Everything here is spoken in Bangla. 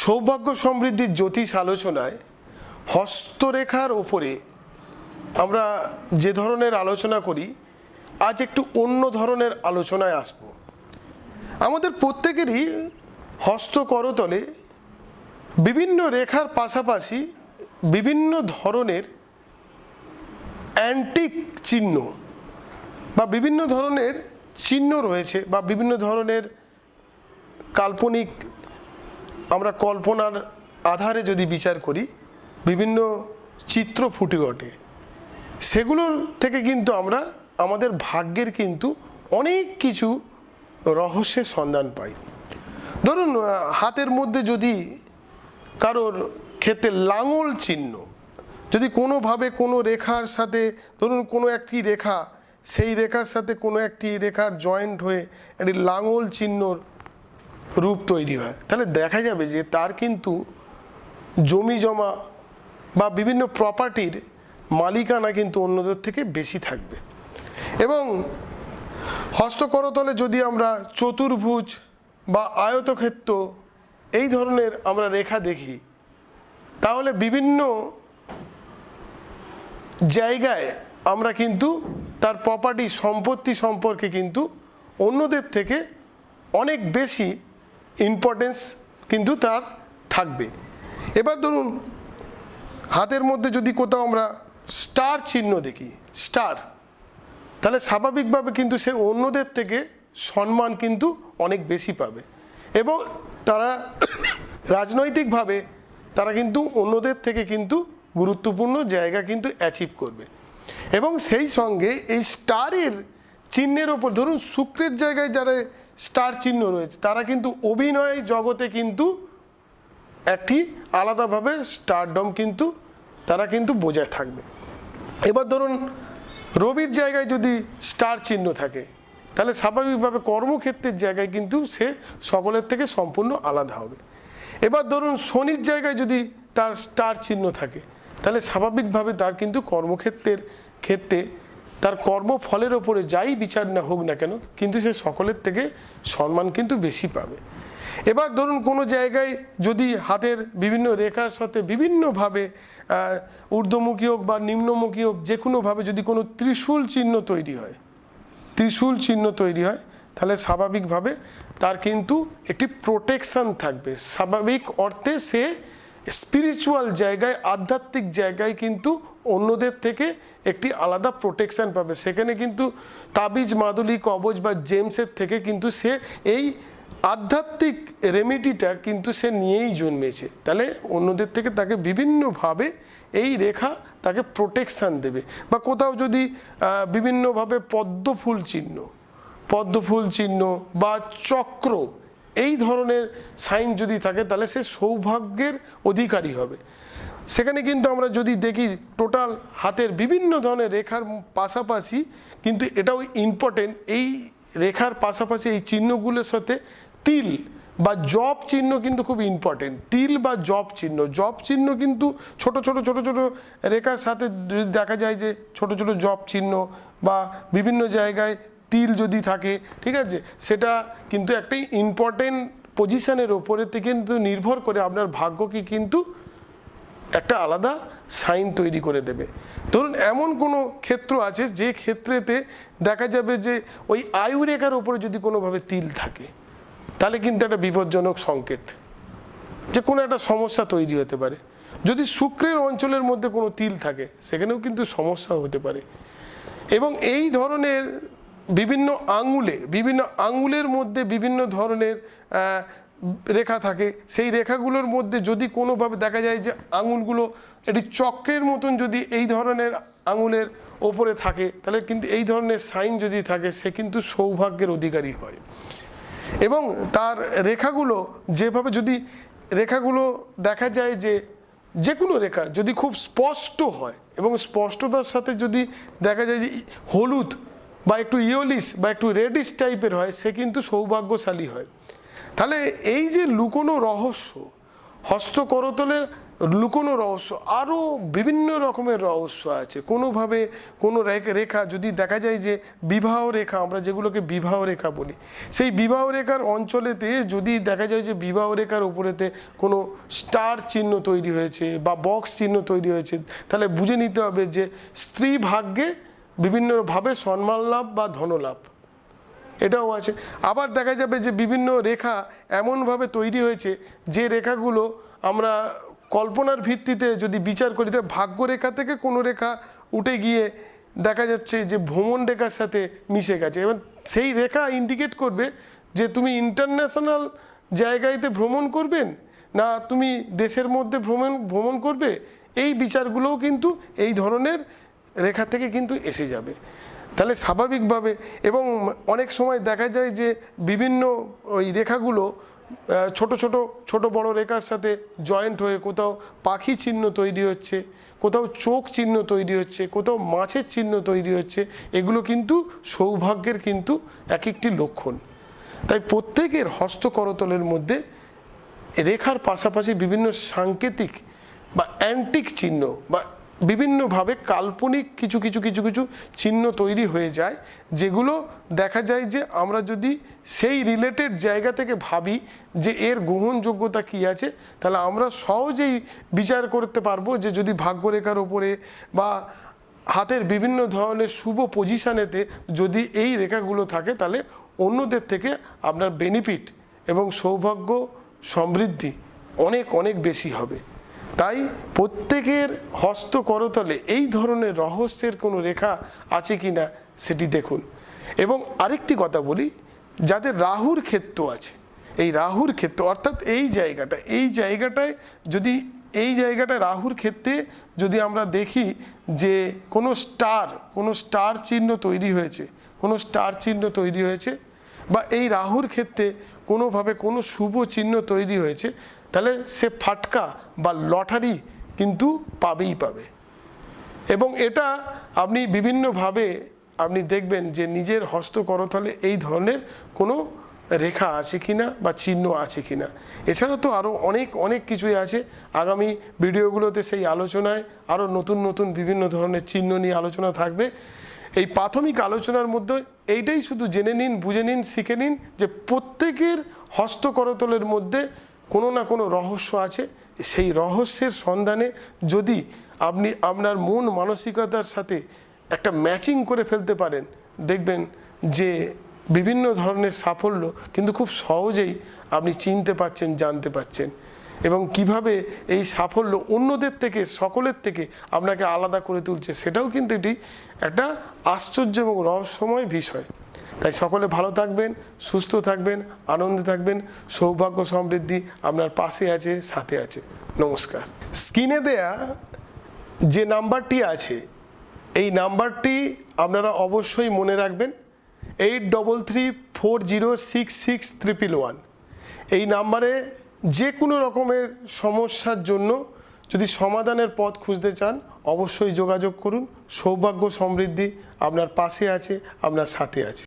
সৌভাগ্য সমৃদ্ধির জ্যোতিষ আলোচনায় হস্তরেখার ওপরে আমরা যে ধরনের আলোচনা করি, আজ একটু অন্য ধরনের আলোচনায় আসব। আমাদের প্রত্যেকেরই হস্ত করতলে বিভিন্ন রেখার পাশাপাশি বিভিন্ন ধরনের অ্যান্টিক চিহ্ন বা বিভিন্ন ধরনের চিহ্ন রয়েছে বা বিভিন্ন ধরনের কাল্পনিক আমরা কল্পনার আধারে যদি বিচার করি, বিভিন্ন চিত্র ফুটে ওঠে। সেগুলোর থেকে কিন্তু আমরা, আমাদের ভাগ্যের কিন্তু অনেক কিছু রহস্যের সন্ধান পাই। ধরুন হাতের মধ্যে যদি কারোর ক্ষেত্রে লাঙল চিহ্ন, যদি কোনোভাবে কোনো রেখার সাথে, ধরুন কোনো একটি রেখা, সেই রেখার সাথে কোনো একটি রেখার জয়েন্ট হয়ে একটি লাঙল চিহ্নর রূপ তৈরি হয়। তাহলে দেখা যাবে যে তার কিন্তু জমি জমা বা বিভিন্ন প্রপার্টির মালিকানা কিন্তু অন্যদের থেকে বেশি থাকবে। এবং হস্তকরতলে যদি আমরা চতুর্ভুজ বা আয়তক্ষেত্র এই ধরনের আমরা রেখা দেখি, তাহলে বিভিন্ন জায়গায় আমরা কিন্তু তার প্রপার্টি সম্পত্তি সম্পর্কে কিন্তু অন্যদের থেকে অনেক বেশি ইম্পর্টেন্স কিন্তু তার থাকবে। এবার ধরুন, হাতের মধ্যে যদি কোথাও আমরা স্টার চিহ্ন দেখি স্টার তাহলে স্বাভাবিকভাবে কিন্তু সে অন্যদের থেকে সম্মান কিন্তু অনেক বেশি পাবে। এবং তারা রাজনৈতিকভাবে তারা কিন্তু অন্যদের থেকে কিন্তু গুরুত্বপূর্ণ জায়গা কিন্তু অ্যাচিভ করবে। এবং সেই সঙ্গে এই স্টারের চিহ্নের ওপর, ধরুন শুক্রের জায়গায় যারা স্টার চিহ্ন রয়েছে। তারা কিন্তু অভিনয় জগতে কিন্তু একটি আলাদাভাবে স্টারডম কিন্তু তারা কিন্তু বজায় থাকবে। এবার ধরুন, রবির জায়গায় যদি স্টার চিহ্ন থাকে, তাহলে স্বাভাবিকভাবে কর্মক্ষেত্রের জায়গায় কিন্তু সে সকলের থেকে সম্পূর্ণ আলাদা হবে। এবার ধরুন, শনির জায়গায় যদি তার স্টার চিহ্ন থাকে, তাহলে স্বাভাবিকভাবে তার কিন্তু কর্মক্ষেত্রের ক্ষেত্রে তার কর্মফলের ওপরে যাই বিচার না হোক না কেন, কিন্তু সে সকলের থেকে সম্মান কিন্তু বেশি পাবে। এবার ধরুন কোনো জায়গায় যদি হাতের বিভিন্ন রেখার সাথে বিভিন্নভাবে ঊর্ধ্বমুখী হোক বা নিম্নমুখী হোক, যে কোনোভাবে যদি কোনো ত্রিশূল চিহ্ন তৈরি হয়, ত্রিশূল চিহ্ন তৈরি হয়, তাহলে স্বাভাবিকভাবে তার কিন্তু একটি প্রোটেকশন থাকবে। স্বাভাবিক অর্থে সে স্পিরিচুয়াল জায়গায়, আধ্যাত্মিক জায়গায় কিন্তু অন্যদের থেকে একটি আলাদা প্রোটেকশান পাবে। সেখানে কিন্তু তাবিজ, মাদুলি, কবজ বা জেমসের থেকে কিন্তু সে এই আধ্যাত্মিক রেমেডিটা কিন্তু সে নিয়েই জন্মেছে। তাহলে অন্যদের থেকে তাকে বিভিন্নভাবে এই রেখা তাকে প্রোটেকশান দেবে। বা কোথাও যদি বিভিন্নভাবে পদ্ম ফুল চিহ্ন পদ্ম ফুল চিহ্ন বা চক্র এই ধরনের সাইন যদি থাকে, তাহলে সে সৌভাগ্যের অধিকারী হবে। সেখানে কিন্তু আমরা যদি দেখি, টোটাল হাতের বিভিন্ন ধরনের রেখার পাশাপাশি কিন্তু এটাও ইম্পর্টেন্ট এই রেখার পাশাপাশি এই চিহ্নগুলোর সাথে তিল বা জব চিহ্ন কিন্তু খুব ইম্পর্টেন্ট তিল বা জব চিহ্ন জব চিহ্ন কিন্তু ছোট ছোট ছোট ছোট রেখার সাথে যদি দেখা যায় যে ছোট ছোট জব চিহ্ন বা বিভিন্ন জায়গায় তিল যদি থাকে, ঠিক আছে? সেটা কিন্তু একটা ইম্পর্টেন্ট পজিশনের ওপরেতে কিন্তু নির্ভর করে আপনার ভাগ্যকে কিন্তু একটা আলাদা সাইন তৈরি করে দেবে। ধরুন, এমন কোনো ক্ষেত্র আছে যে ক্ষেত্রেতে দেখা যাবে যে ওই আয়ু রেখার ওপরে যদি কোনোভাবে তিল থাকে, তাহলে কিন্তু একটা বিপজ্জনক সংকেত। যে কোনো একটা সমস্যা তৈরি হতে পারে। যদি শুক্রের অঞ্চলের মধ্যে কোনো তিল থাকে, সেখানেও কিন্তু সমস্যা হতে পারে। এবং এই ধরনের বিভিন্ন আঙুলে, বিভিন্ন আঙুলের মধ্যে বিভিন্ন ধরনের রেখা থাকে। সেই রেখাগুলোর মধ্যে যদি কোনোভাবে দেখা যায় যে আঙুলগুলো একটি চক্রের মতন যদি এই ধরনের আঙুলের ওপরে থাকে, তাহলে কিন্তু এই ধরনের সাইন যদি থাকে, সে কিন্তু সৌভাগ্যের অধিকারী হয়। এবং তার রেখাগুলো যেভাবে যদি, রেখাগুলো দেখা যায় যে যে কোনো রেখা যদি খুব স্পষ্ট হয় এবং স্পষ্টতার সাথে যদি দেখা যায় যে হলুদ বা একটু ইয়োলিস বা একটু রেডিশ টাইপের হয়, সে কিন্তু সৌভাগ্যশালী হয়। তাহলে এই যে লুকোনো রহস্য হস্ত করতলের লুকোনো রহস্য আরও বিভিন্ন রকমের রহস্য আছে। কোনোভাবে কোনো রেখা, যদি দেখা যায় যে বিবাহ রেখা, আমরা যেগুলোকে বিবাহ রেখা বলি, সেই বিবাহ রেখার অঞ্চলেতে যদি দেখা যায় যে বিবাহ রেখার উপরেতে কোনো স্টার চিহ্ন তৈরি হয়েছে বা বক্স চিহ্ন তৈরি হয়েছে, তাহলে বুঝে নিতে হবে যে স্ত্রী ভাগ্যে বিভিন্নভাবে সম্মান লাভ বা ধনলাভ। এটাও আছে। আবার দেখা যাবে যে বিভিন্ন রেখা এমনভাবে তৈরি হয়েছে, যে রেখাগুলো আমরা কল্পনার ভিত্তিতে যদি বিচার করি তাহলে ভাগ্য রেখা থেকে কোনো রেখা উঠে গিয়ে দেখা যাচ্ছে যে ভ্রমণ রেখার সাথে মিশে গেছে। এবং সেই রেখা ইন্ডিকেট করবে যে তুমি ইন্টারন্যাশনাল জায়গায়তে ভ্রমণ করবেন না তুমি দেশের মধ্যে ভ্রমণ ভ্রমণ করবে। এই বিচারগুলোও কিন্তু এই ধরনের রেখা থেকে কিন্তু এসে যাবে। তাহলে স্বাভাবিকভাবে এবং অনেক সময় দেখা যায় যে বিভিন্ন ওই রেখাগুলো ছোট ছোট ছোট বড় রেখার সাথে জয়েন্ট হয়ে কোথাও পাখি চিহ্ন তৈরি হচ্ছে, কোথাও চোখ চিহ্ন তৈরি হচ্ছে, কোথাও মাছের চিহ্ন তৈরি হচ্ছে, এগুলো কিন্তু সৌভাগ্যের কিন্তু এক একটি লক্ষণ। তাই প্রত্যেকের হস্তকরতলের মধ্যে রেখার পাশাপাশি বিভিন্ন সাংকেতিক বা অ্যান্টিক চিহ্ন বা বিভিন্নভাবে কাল্পনিক কিছু কিছু কিছু কিছু চিহ্ন তৈরি হয়ে যায়, যেগুলো দেখা যায় যে আমরা যদি সেই রিলেটেড জায়গা থেকে ভাবি যে এর গ্রহণযোগ্যতা কী আছে, তাহলে আমরা সহজেই বিচার করতে পারব যে যদি ভাগ্যরেখার ওপরে বা হাতের বিভিন্ন ধরনের শুভ পজিশানেতে যদি এই রেখাগুলো থাকে, তাহলে অন্যদের থেকে আপনার বেনিফিট এবং সৌভাগ্য সমৃদ্ধি অনেক অনেক বেশি হবে। তাই প্রত্যেকের হস্ত করতলে এই ধরনের রহস্যের কোনো রেখা আছে কি না সেটি দেখুন। এবং আরেকটি কথা বলি, যাদের রাহুর ক্ষেত্র আছে, এই রাহুর ক্ষেত্র, অর্থাৎ এই জায়গাটা, এই জায়গাটায় যদি, এই জায়গাটায় রাহুর ক্ষেত্রে যদি আমরা দেখি যে কোনো স্টার কোনো স্টার চিহ্ন তৈরি হয়েছে, কোনো স্টার চিহ্ন তৈরি হয়েছে, বা এই রাহুর ক্ষেত্রে কোনোভাবে কোনো শুভ চিহ্ন তৈরি হয়েছে তাহলে সে ফাটকা বা লটারি কিন্তু পাবেই পাবে। এবং এটা আপনি বিভিন্নভাবে আপনি দেখবেন যে নিজের হস্ত করতলে এই ধরনের কোনো রেখা আছে কিনা বা চিহ্ন আছে কিনা। এছাড়া তো আরও অনেক অনেক কিছুই আছে। আগামী ভিডিওগুলোতে সেই আলোচনায় আরও নতুন নতুন বিভিন্ন ধরনের চিহ্ন নিয়ে আলোচনা থাকবে। এই প্রাথমিক আলোচনার মধ্যে এইটাই শুধু জেনে নিন, বুঝে নিন, শিখে নিন যে প্রত্যেকের হস্ত করতলের মধ্যে কোনো না কোনো রহস্য আছে, সেই রহস্যের সন্ধানে যদি আপনি আপনার মন মানসিকতার সাথে একটা ম্যাচিং করে ফেলতে পারেন, দেখবেন যে বিভিন্ন ধরনের সাফল্য কিন্তু খুব সহজেই আপনি চিনতে পাচ্ছেন, জানতে পাচ্ছেন এবং কীভাবে এই সাফল্য অন্যদের থেকে, সকলের থেকে আপনাকে আলাদা করে তুলছে, সেটাও কিন্তু এটি একটা আশ্চর্য এবং রহস্যময় বিষয়। তাই সকলে ভালো থাকবেন, সুস্থ থাকবেন, আনন্দে থাকবেন, সৌভাগ্য সমৃদ্ধি আপনার পাশে আছে, সাথে আছে। নমস্কার। স্ক্রিনে দেয়া যে নাম্বারটি আছে, এই নাম্বারটি আপনারা অবশ্যই মনে রাখবেন, eight double three four zero six six triple one. এই নাম্বারে যে কোনো রকমের সমস্যার জন্য যদি সমাধানের পথ খুঁজতে চান, অবশ্যই যোগাযোগ করুন, সৌভাগ্য সমৃদ্ধি আপনার পাশে আছে, আপনার সাথে আছে।